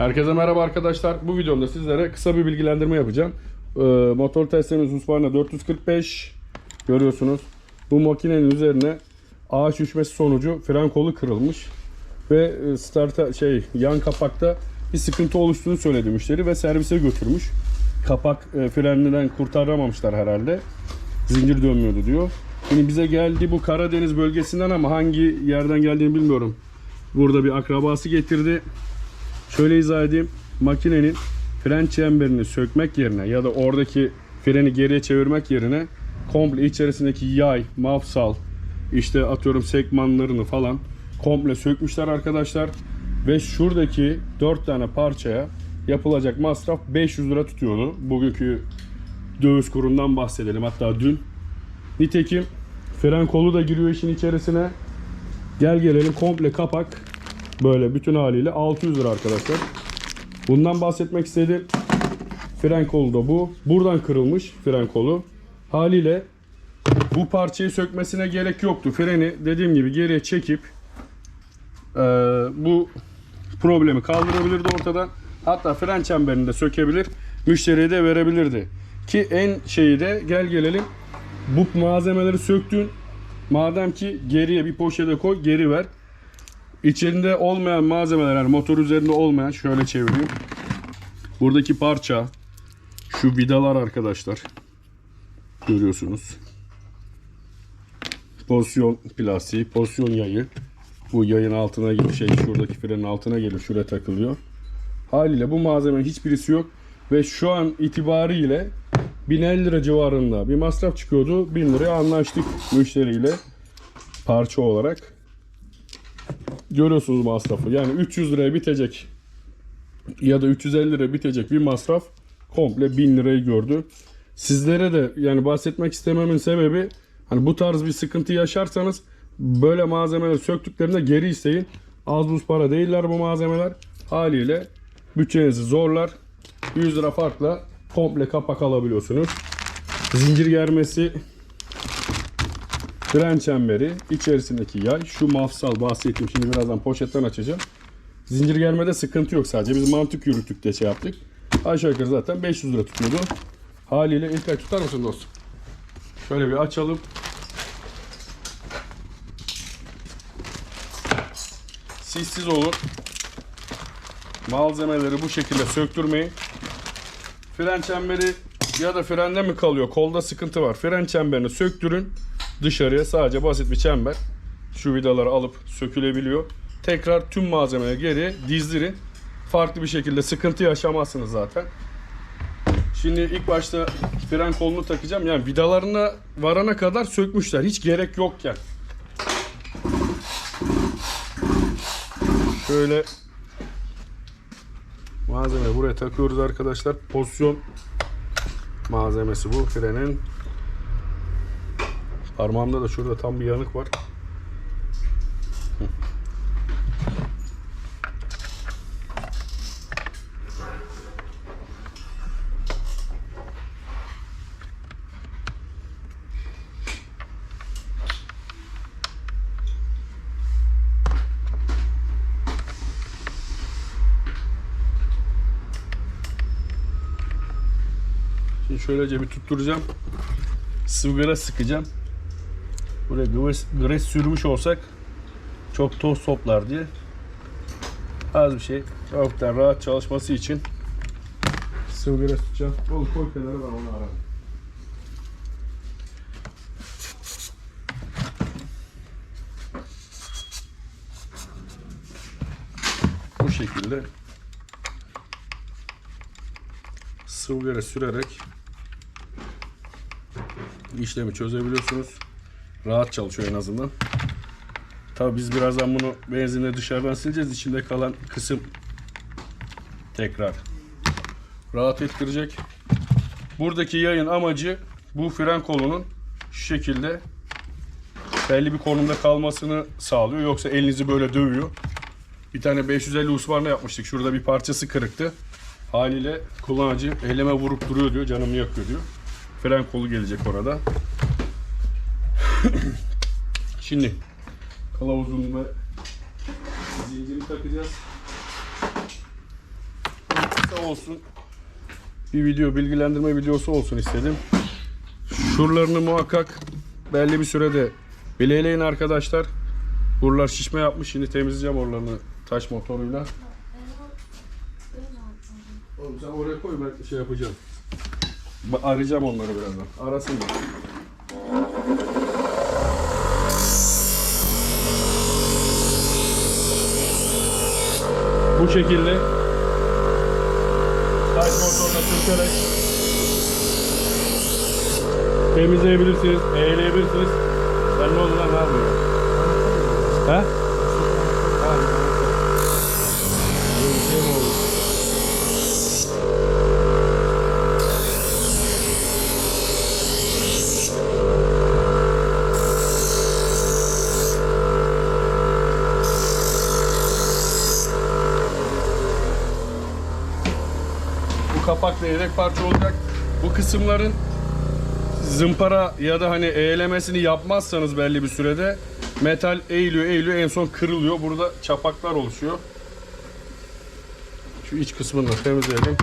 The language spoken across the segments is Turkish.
Herkese merhaba arkadaşlar. Bu videomda sizlere kısa bir bilgilendirme yapacağım. Ee, motor testimiz Husqvarna 445 görüyorsunuz. Bu makinenin üzerine ağaç düşmesi sonucu fren kolu kırılmış ve e, starta şey yan kapakta bir sıkıntı oluştuğunu söyledi müşteri ve servise götürmüş. Kapak e, freninden kurtaramamışlar herhalde. Zincir dönmüyordu diyor. Şimdi bize geldi bu Karadeniz bölgesinden ama hangi yerden geldiğini bilmiyorum. Burada bir akrabası getirdi. Şöyle izah edeyim. Makinenin fren çemberini sökmek yerine ya da oradaki freni geriye çevirmek yerine komple içerisindeki yay, mafsal, işte atıyorum sekmanlarını falan komple sökmüşler arkadaşlar. Ve şuradaki 4 tane parçaya yapılacak masraf 500 lira tutuyordu. Bugünkü döviz kurundan bahsedelim hatta dün. Nitekim fren kolu da giriyor işin içerisine. Gel gelelim komple kapak böyle bütün haliyle 600 lira arkadaşlar. Bundan bahsetmek istedim. Fren kolu da bu. Buradan kırılmış fren kolu. Haliyle bu parçayı sökmesine gerek yoktu. Freni dediğim gibi geriye çekip eee, bu problemi kaldırabilirdi ortadan. Hatta fren çemberini de sökebilir. Müşteriye de verebilirdi. Ki en şeyi de gel gelelim bu malzemeleri söktün. Madem ki geriye bir poşete koy geri ver. İçinde olmayan malzemeler yani motor üzerinde olmayan şöyle çevireyim. Buradaki parça şu vidalar arkadaşlar. Görüyorsunuz. Pozisyon plastiği, pozisyon yayı. Bu yayın altına gibi şey şuradaki frenin altına gelip şuraya takılıyor. Haliyle bu malzemenin hiçbirisi yok. Ve şu an itibariyle 1050 lira civarında bir masraf çıkıyordu. 1000 liraya anlaştık müşteriyle parça olarak. Görüyorsunuz masrafı. Yani 300 liraya bitecek ya da 350 liraya bitecek bir masraf komple 1000 lirayı gördü. Sizlere de yani bahsetmek istememin sebebi hani bu tarz bir sıkıntı yaşarsanız böyle malzemeleri söktüklerinde geri isteyin. Az buz para değiller bu malzemeler. Haliyle bütçenizi zorlar. 100 lira farkla komple kapak alabiliyorsunuz. Zincir germesi Fren çemberi, içerisindeki yay, şu mafsal bahsettiğim şimdi birazdan poşetten açacağım. Zincir germede sıkıntı yok sadece. Biz mantık yürüttük de şey yaptık. Aşağı yukarı zaten 500 lira tutuyordu. Haliyle ilk ay tutar mısın dostum? Şöyle bir açalım. Sissiz olun. Malzemeleri bu şekilde söktürmeyin. Fren çemberi ya da frende mi kalıyor? Kolda sıkıntı var. Fren çemberini söktürün. Dışarıya sadece basit bir çember. Şu vidaları alıp sökülebiliyor. Tekrar tüm malzemeleri geri dizdirin. Farklı bir şekilde sıkıntı yaşamazsınız zaten. Şimdi ilk başta fren kolunu takacağım. Yani vidalarına varana kadar sökmüşler. Hiç gerek yokken. Şöyle malzeme buraya takıyoruz arkadaşlar. Pozisyon malzemesi bu frenin. Parmağımda da şurada tam bir yanık var. Şimdi şöylece bir tutturacağım. Sıvgara sıkacağım. Buraya gres, gres sürmüş olsak çok toz toplar diye az bir şey hafiften rahat çalışması için sıvı gres tutacağım. Oğlum koy kenara ben onu ararım. Bu şekilde sıvı gres sürerek işlemi çözebiliyorsunuz. Rahat çalışıyor en azından. Tabi biz birazdan bunu benzinle dışarıdan sileceğiz. İçinde kalan kısım tekrar rahat ettirecek. Buradaki yayın amacı bu fren kolunun şu şekilde belli bir konumda kalmasını sağlıyor. Yoksa elinizi böyle dövüyor. Bir tane 550 Husqvarna yapmıştık. Şurada bir parçası kırıktı. Haliyle kullanıcı elime vurup duruyor diyor. Canımı yakıyor diyor. Fren kolu gelecek orada. Şimdi kılavuzunu zinciri takacağız. olsun. Bir video, bilgilendirme videosu olsun istedim. Şuralarını muhakkak belli bir sürede bileleyin arkadaşlar. Buralar şişme yapmış. Şimdi temizleyeceğim oralarını taş motoruyla. Oğlum sen oraya koy ben şey yapacağım. Arayacağım onları birazdan. Arasın Bu şekilde taş motoruna sürterek temizleyebilirsiniz, eğleyebilirsiniz. Ben ne oldu lan ne yapıyorum? He? Kapak da yedek parça olacak. Bu kısımların zımpara ya da hani eğlemesini yapmazsanız belli bir sürede metal eğiliyor eğiliyor en son kırılıyor. Burada çapaklar oluşuyor. Şu iç kısmını da temizleyelim.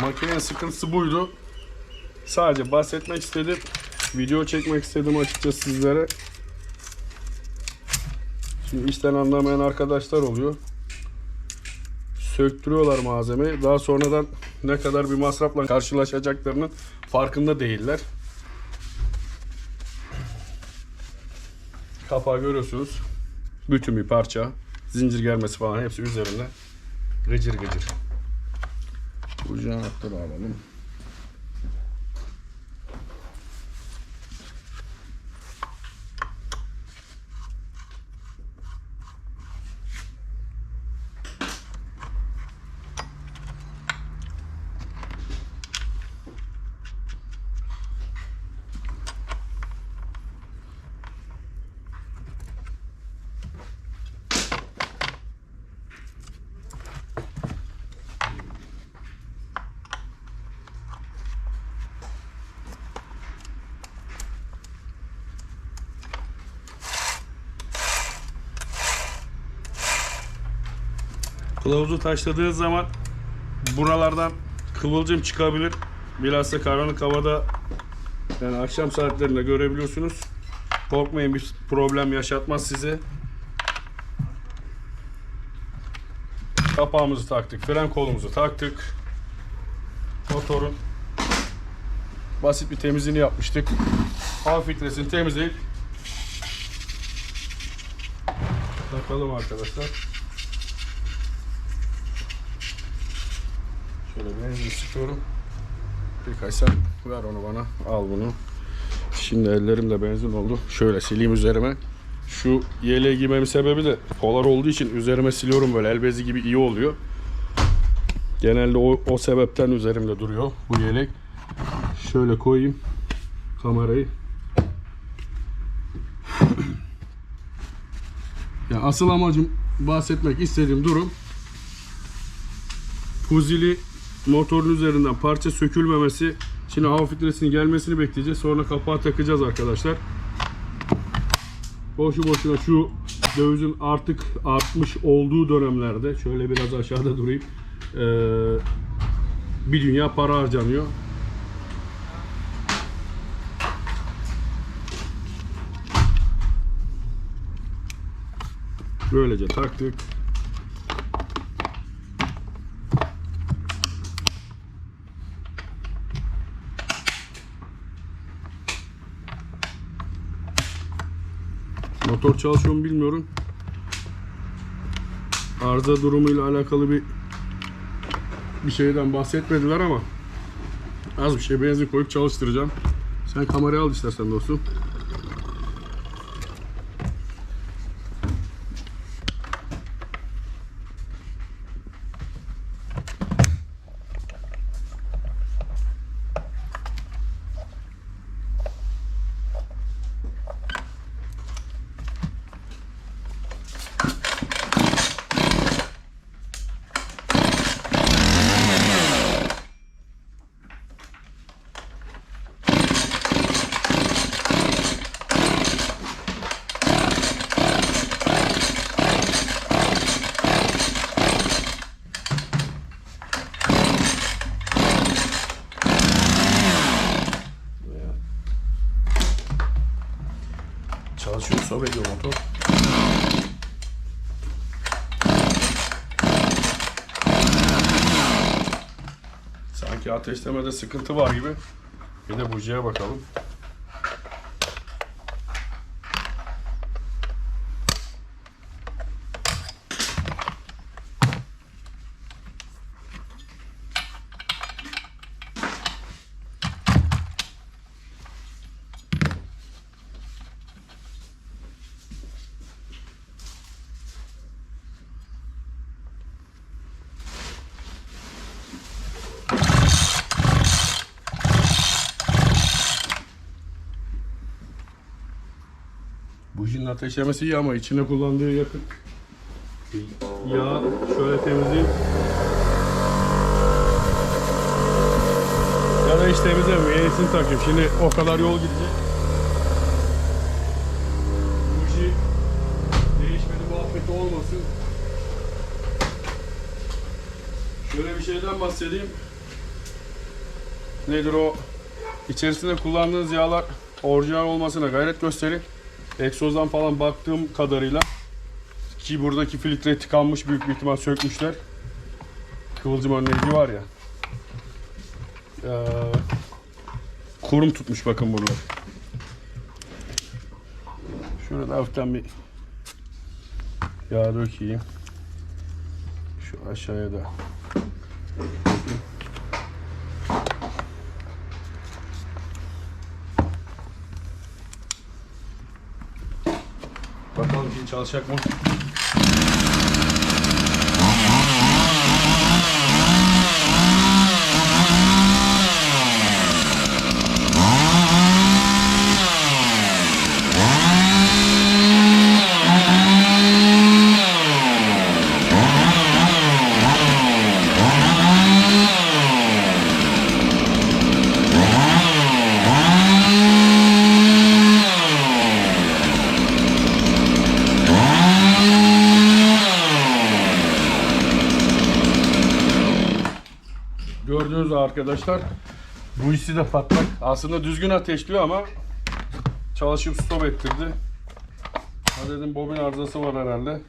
Makinenin sıkıntısı buydu. Sadece bahsetmek istedim. Video çekmek istedim açıkçası sizlere. Şimdi işten anlamayan arkadaşlar oluyor. Söktürüyorlar malzemeyi. Daha sonradan ne kadar bir masrafla karşılaşacaklarının farkında değiller. Kapağı görüyorsunuz. Bütün bir parça. Zincir gelmesi falan hepsi üzerinde. Gıcır gıcır. Ucu anahtarı alalım. Kılavuzu taşladığınız zaman buralardan kıvılcım çıkabilir. Bilhassa karanlık havada yani akşam saatlerinde görebiliyorsunuz. Korkmayın bir problem yaşatmaz size. Kapağımızı taktık. Fren kolumuzu taktık. Motorun basit bir temizliğini yapmıştık. Hava filtresini temizleyip takalım arkadaşlar. Şöyle benzin sıkıyorum. Birkaç sen ver onu bana. Al bunu. Şimdi ellerimde benzin oldu. Şöyle sileyim üzerime. Şu yeleği giymemin sebebi de polar olduğu için üzerime siliyorum böyle el bezi gibi iyi oluyor. Genelde o, o sebepten üzerimde duruyor bu yelek. Şöyle koyayım kamerayı. ya asıl amacım bahsetmek istediğim durum Fuzili motorun üzerinden parça sökülmemesi. Şimdi hava filtresinin gelmesini bekleyeceğiz. Sonra kapağı takacağız arkadaşlar. Boşu boşuna şu dövizin artık artmış olduğu dönemlerde şöyle biraz aşağıda durayım. Ee, bir dünya para harcanıyor. Böylece taktık. Motor çalışıyor mu bilmiyorum. Arıza durumuyla alakalı bir bir şeyden bahsetmediler ama az bir şey benzin koyup çalıştıracağım. Sen kamerayı al istersen dostum. Ediyor motor. Sanki ateşlemede sıkıntı var gibi. Bir de bujiye bakalım. Bujinin ateşlemesi iyi ama içine kullandığı yakıt yağ şöyle temizleyeyim. Ya da hiç temizlemiyorum. Yenisini takayım. Şimdi o kadar yol gidecek. Buji değişmedi muhabbeti olmasın. Şöyle bir şeyden bahsedeyim. Nedir o? İçerisinde kullandığınız yağlar orijinal olmasına gayret gösterin. Egzozdan falan baktığım kadarıyla ki buradaki filtre tıkanmış büyük bir ihtimal sökmüşler. Kıvılcım önleyici var ya. Ee, kurum tutmuş bakın burada. De hafiften bir yağ dökeyim. Şu aşağıya da. Bakalım şimdi çalışacak mı? Gördüğünüz gibi arkadaşlar bu hissi de patlak. Aslında düzgün ateşliyor ama çalışıp stop ettirdi. Ha dedim bobin arızası var herhalde.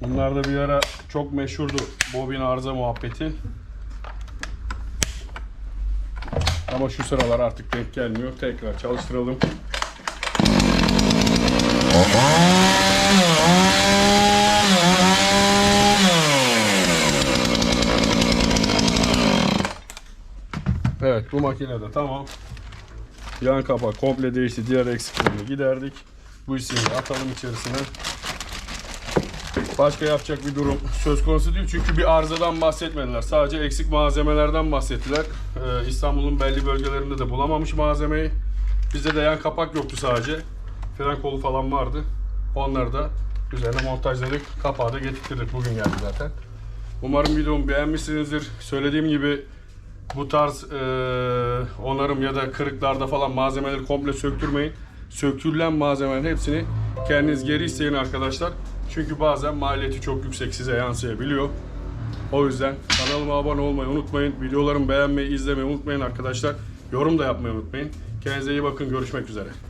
Bunlar da bir ara çok meşhurdu bobin arıza muhabbeti. Ama şu sıralar artık denk gelmiyor. Tekrar çalıştıralım. Evet bu makinede tamam. Yan kapak komple değişti. Diğer eksiklerini giderdik. Bu isimleri atalım içerisine. Başka yapacak bir durum söz konusu değil. Çünkü bir arızadan bahsetmediler. Sadece eksik malzemelerden bahsettiler. Ee, İstanbul'un belli bölgelerinde de bulamamış malzemeyi. Bizde de yan kapak yoktu sadece. Fren kolu falan vardı. Onları da üzerine montajladık. Kapağı da getirttirdik. Bugün geldi zaten. Umarım videomu beğenmişsinizdir. Söylediğim gibi bu tarz e, onarım ya da kırıklarda falan malzemeleri komple söktürmeyin. Söktürülen malzemelerin hepsini kendiniz geri isteyin arkadaşlar. Çünkü bazen maliyeti çok yüksek size yansıyabiliyor. O yüzden kanalıma abone olmayı unutmayın. Videolarımı beğenmeyi, izlemeyi unutmayın arkadaşlar. Yorum da yapmayı unutmayın. Kendinize iyi bakın. Görüşmek üzere.